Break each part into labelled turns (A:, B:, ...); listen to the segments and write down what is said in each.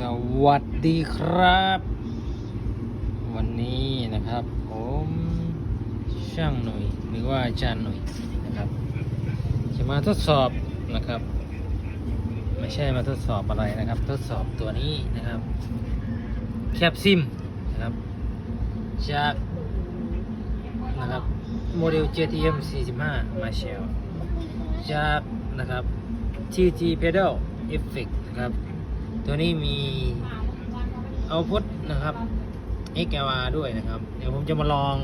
A: สวัสดีครับ วันนี้นะครับ ผมช่างหน่อยหรือว่าอาจารย์หน่อยนะครับ จะมาทดสอบนะครับ ไม่ใช่มาทดสอบอะไรนะครับ ทดสอบตัวนี้นะครับ แคปซิมนะครับ จากนะครับโมเดล JTM 45 Marshall จากนะครับ TT Pedal Effect นะครับ ตัวนี้มีเอาพุทนะครับ XLR ด้วยนะครับ เดี๋ยวผมจะมาลอง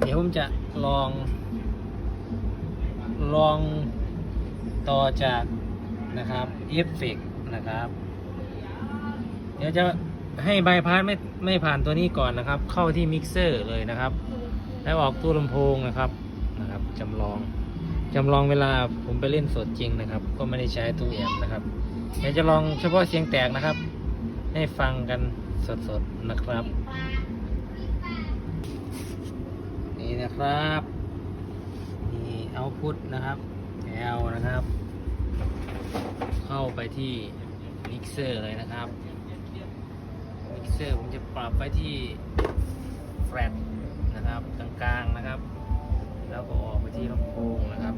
A: เดี๋ยวผมจะลอง ลองต่อจากนะครับ Effect นะครับ เดี๋ยวจะให้บายพาสไม่ไม่ผ่านตัวนี้ก่อนนะครับ เข้าที่มิกเซอร์เลยนะครับ แล้วออกตู้ลำโพงนะครับนะครับจำลองจำลองเวลาผมไปเล่นสดจริงนะครับ ก็ไม่ได้ใช้ตู้แอมนะครับ เดี๋ยวจะลองเฉพาะเสียงแตกนะครับ ให้ฟังกันสดๆนะครับ นี่นะครับนี่เอาพุทนะครับ L นะครับ เข้าไปที่มิกเซอร์เลยนะครับมิกเซอร์ผมจะปรับไปที่แฟลตนะครับกลางๆนะครับ แล้วก็ออกไปที่ลำโพงนะครับ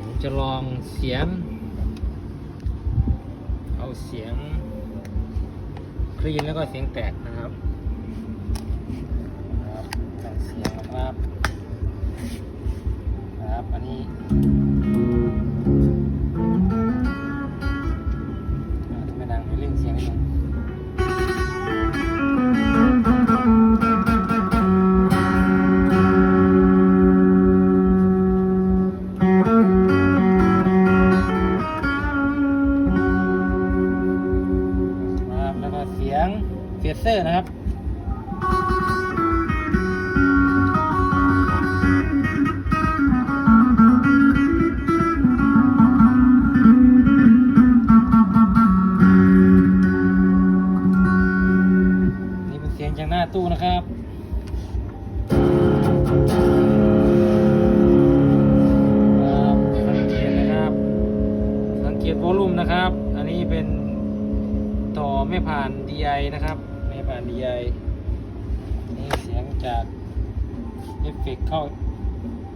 A: ผมจะลองเสียง เสียงคลีนแล้วก็เสียงแตกนะครับครับแต่งเสียงนะครับครับอันนี้ เฟียเซอร์นะครับนี่เป็นเสียงจากหน้าตู้นะครับครับสังเกตนะครับ สังเกตวอลลุ่มนะครับ อันนี้เป็นต่อไม่ผ่าน DI นะครับ ไม่ผ่านยายนี่เสียงจากเอฟเฟกเข้า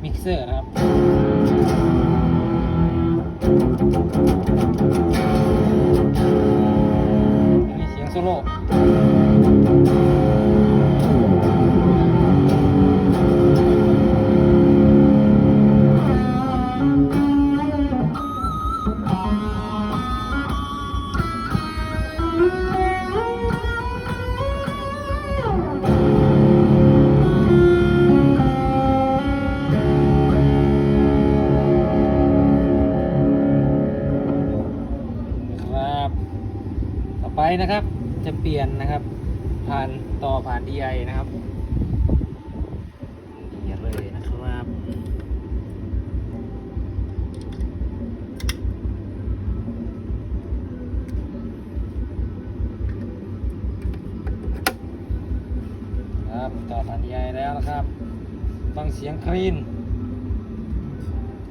A: มิกเซอร์นะครับมีเสียงโซโล่ นะครับ จะเปลี่ยนนะครับ ผ่านต่อผ่าน DI นะครับนี่เลยนะครับครับต่อผ่าน DI แล้วนะครับฟังเสียงคลีน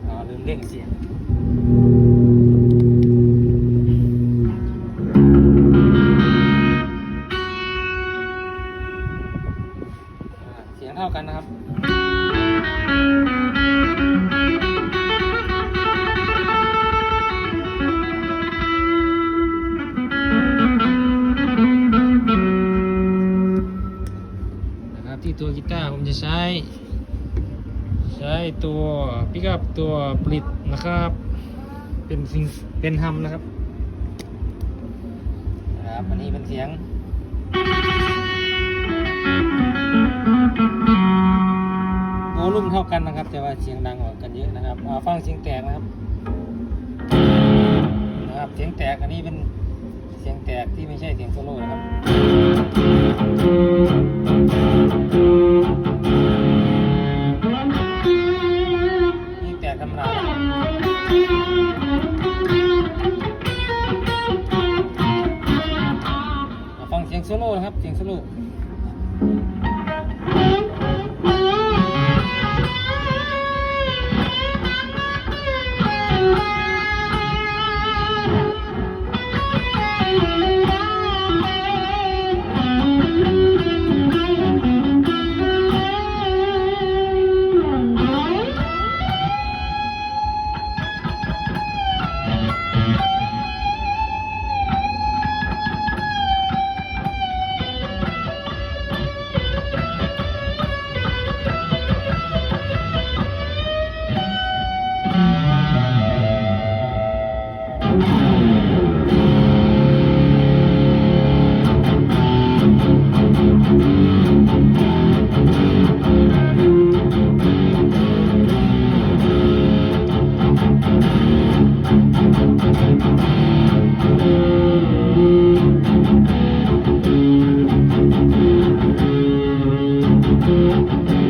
A: อ๋อลืมเร่งเสียง ช้ตัวปิกอัพตัวปลิตนะครับ เป็นซิงเป็นฮัมนะครับครับอันนี้เป็นเสียงโวลุ่มเท่ากันนะครับ แต่ว่าเสียงดังกว่ากันเยอะนะครับเอาฟังเสียงแตกนะครับนะครับเสียงแตกอันนี้เป็นเสียงแตกที่ไม่ใช่เสียงโซโล่นะครับ ครับ เสียงสรุป Música